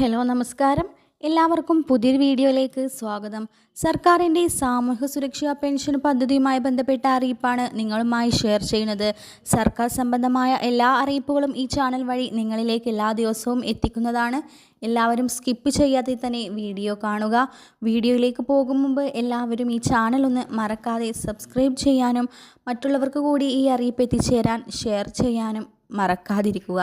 Hello നമസ്കാരം. എല്ലാവർക്കും പുതിയൊരു വീഡിയോയിലേക്ക് സ്വാഗതം. സർക്കാരിന്റെ സാമൂഹ്യ സുരക്ഷാ പെൻഷൻ പദ്ധതിയുമായി ബന്ധപ്പെട്ട അറിയിപ്പാണ് നിങ്ങളുമായി ഷെയർ ചെയ്യുന്നത്. സർക്കാർ സംബന്ധമായ എല്ലാ അറിയിപ്പുകളും ഈ ചാനൽ വഴി നിങ്ങളിലേക്ക് എല്ലാ ദിവസവും എത്തിക്കുന്നതാണ്. എല്ലാവരും സ്കിപ്പ് ചെയ്യാതെ തന്നെ വീഡിയോ കാണുക. വീഡിയോയിലേക്ക് പോകും മുമ്പ് എല്ലാവരും ഈ ചാനൽ ഒന്ന് മറക്കാതെ സബ്സ്ക്രൈബ് ചെയ്യാനും മറ്റുള്ളവർക്ക് കൂടി ഈ അറിയിപ്പ് എത്തിച്ചേരാൻ ഷെയർ ചെയ്യാനും മറക്കാതിരിക്കുക.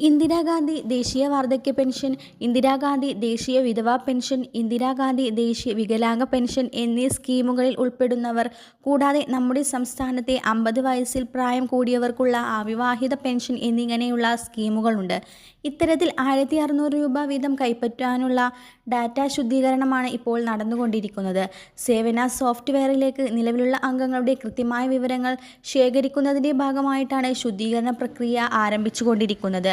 ഇന്ദിരാഗാന്ധി ദേശീയ വാർദ്ധക്യ പെൻഷൻ ഇന്ദിരാഗാന്ധി ദേശീയ വിധവാ പെൻഷൻ ഇന്ദിരാഗാന്ധി ദേശീയ വികലാംഗ പെൻഷൻ എന്നീ സ്കീമുകളിൽ ഉൾപ്പെടുന്നവർ കൂടാതെ നമ്മുടെ സംസ്ഥാനത്തെ അമ്പത് വയസ്സിൽ പ്രായം കൂടിയവർക്കുള്ള അവിവാഹിത പെൻഷൻ എന്നിങ്ങനെയുള്ള സ്കീമുകളുണ്ട്. ഇത്തരത്തിൽ ആയിരത്തി അറുന്നൂറ് രൂപ വീതം കൈപ്പറ്റാനുള്ള ഡാറ്റ ശുദ്ധീകരണമാണ് ഇപ്പോൾ നടന്നുകൊണ്ടിരിക്കുന്നത്. സേവന സോഫ്റ്റ്വെയറിലേക്ക് നിലവിലുള്ള അംഗങ്ങളുടെ കൃത്യമായ വിവരങ്ങൾ ശേഖരിക്കുന്നതിന്റെ ഭാഗമായിട്ടാണ് ശുദ്ധീകരണ പ്രക്രിയ ആരംഭിച്ചുകൊണ്ടിരിക്കുന്നത്.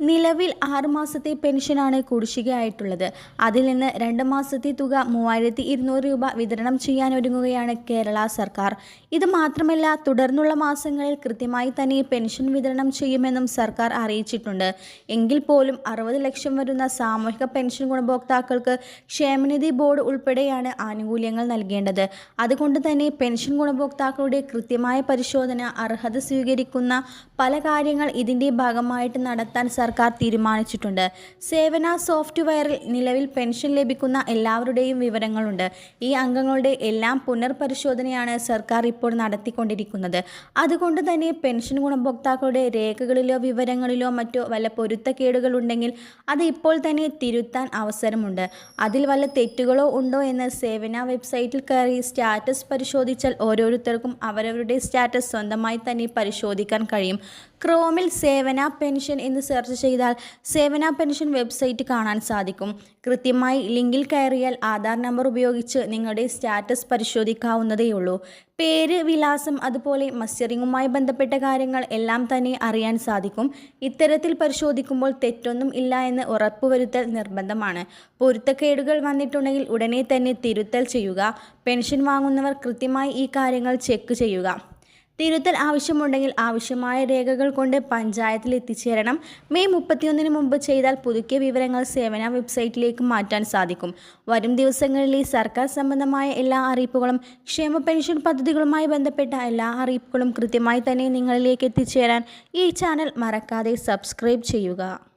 നിലവിൽ ആറുമാസത്തെ പെൻഷനാണ് കുടിശ്ശികയായിട്ടുള്ളത്. അതിൽ നിന്ന് രണ്ട് മാസത്തെ തുക മൂവായിരത്തി ഇരുന്നൂറ് രൂപ വിതരണം ചെയ്യാനൊരുങ്ങുകയാണ് കേരള സർക്കാർ. ഇത് മാത്രമല്ല തുടർന്നുള്ള മാസങ്ങളിൽ കൃത്യമായി തന്നെ പെൻഷൻ വിതരണം ചെയ്യുമെന്നും സർക്കാർ അറിയിച്ചിട്ടുണ്ട്. എങ്കിൽ പോലും അറുപത് ലക്ഷം വരുന്ന സാമൂഹിക പെൻഷൻ ഗുണഭോക്താക്കൾക്ക് ക്ഷേമനിധി ബോർഡ് ഉൾപ്പെടെയാണ് ആനുകൂല്യങ്ങൾ നൽകേണ്ടത്. അതുകൊണ്ട് തന്നെ പെൻഷൻ ഗുണഭോക്താക്കളുടെ കൃത്യമായ പരിശോധന അർഹത സ്വീകരിക്കുന്ന പല കാര്യങ്ങൾ ഇതിന്റെ ഭാഗമായിട്ട് നടത്താൻ സർക്കാർ തീരുമാനിച്ചിട്ടുണ്ട്. സേവന സോഫ്റ്റ്വെയറിൽ നിലവിൽ പെൻഷൻ ലഭിക്കുന്ന എല്ലാവരുടെയും വിവരങ്ങളുണ്ട്. ഈ അംഗങ്ങളുടെ എല്ലാം പുനർപരിശോധനയാണ് സർക്കാർ ഇപ്പോൾ നടത്തിക്കൊണ്ടിരിക്കുന്നത്. അതുകൊണ്ട് തന്നെ പെൻഷൻ ഗുണഭോക്താക്കളുടെ രേഖകളിലോ വിവരങ്ങളിലോ മറ്റോ വല്ല പൊരുത്തക്കേടുകൾ ഉണ്ടെങ്കിൽ അത് ഇപ്പോൾ തന്നെ തിരുത്താൻ അവസരമുണ്ട്. അതിൽ വല്ല തെറ്റുകളോ ഉണ്ടോ എന്ന് സേവന വെബ്സൈറ്റിൽ കയറി സ്റ്റാറ്റസ് പരിശോധിച്ചാൽ ഓരോരുത്തർക്കും അവരവരുടെ സ്റ്റാറ്റസ് സ്വന്തമായി തന്നെ പരിശോധിക്കാൻ കഴിയും. ക്രോമിൽ സേവന പെൻഷൻ എന്ന് സെർച്ച് ചെയ്താൽ സേവന പെൻഷൻ വെബ്സൈറ്റ് കാണാൻ സാധിക്കും. കൃത്യമായി ലിങ്കിൽ കയറിയാൽ ആധാർ നമ്പർ ഉപയോഗിച്ച് നിങ്ങളുടെ സ്റ്റാറ്റസ് പരിശോധിക്കാവുന്നതേയുള്ളൂ. പേര് വിലാസം അതുപോലെ മസ്റ്ററിങ്ങുമായി ബന്ധപ്പെട്ട കാര്യങ്ങൾ എല്ലാം തന്നെ അറിയാൻ സാധിക്കും. ഇത്തരത്തിൽ പരിശോധിക്കുമ്പോൾ തെറ്റൊന്നും ഇല്ല എന്ന് ഉറപ്പുവരുത്തൽ നിർബന്ധമാണ്. പൊരുത്തക്കേടുകൾ വന്നിട്ടുണ്ടെങ്കിൽ ഉടനെ തന്നെ തിരുത്തൽ ചെയ്യുക. പെൻഷൻ വാങ്ങുന്നവർ കൃത്യമായി ഈ കാര്യങ്ങൾ ചെക്ക് ചെയ്യുക. തിരുത്തൽ ആവശ്യമുണ്ടെങ്കിൽ ആവശ്യമായ രേഖകൾ കൊണ്ട് പഞ്ചായത്തിൽ എത്തിച്ചേരണം. മെയ് മുപ്പത്തിയൊന്നിന് മുമ്പ് ചെയ്താൽ പുതുക്കിയ വിവരങ്ങൾ സേവന വെബ്സൈറ്റിലേക്ക് മാറ്റാൻ സാധിക്കും. വരും ദിവസങ്ങളിലെ സർക്കാർ സംബന്ധമായ എല്ലാ അറിയിപ്പുകളും ക്ഷേമ പെൻഷൻ പദ്ധതികളുമായി ബന്ധപ്പെട്ട എല്ലാ അറിയിപ്പുകളും കൃത്യമായി തന്നെ നിങ്ങളിലേക്ക് എത്തിച്ചേരാൻ ഈ ചാനൽ മറക്കാതെ സബ്സ്ക്രൈബ് ചെയ്യുക.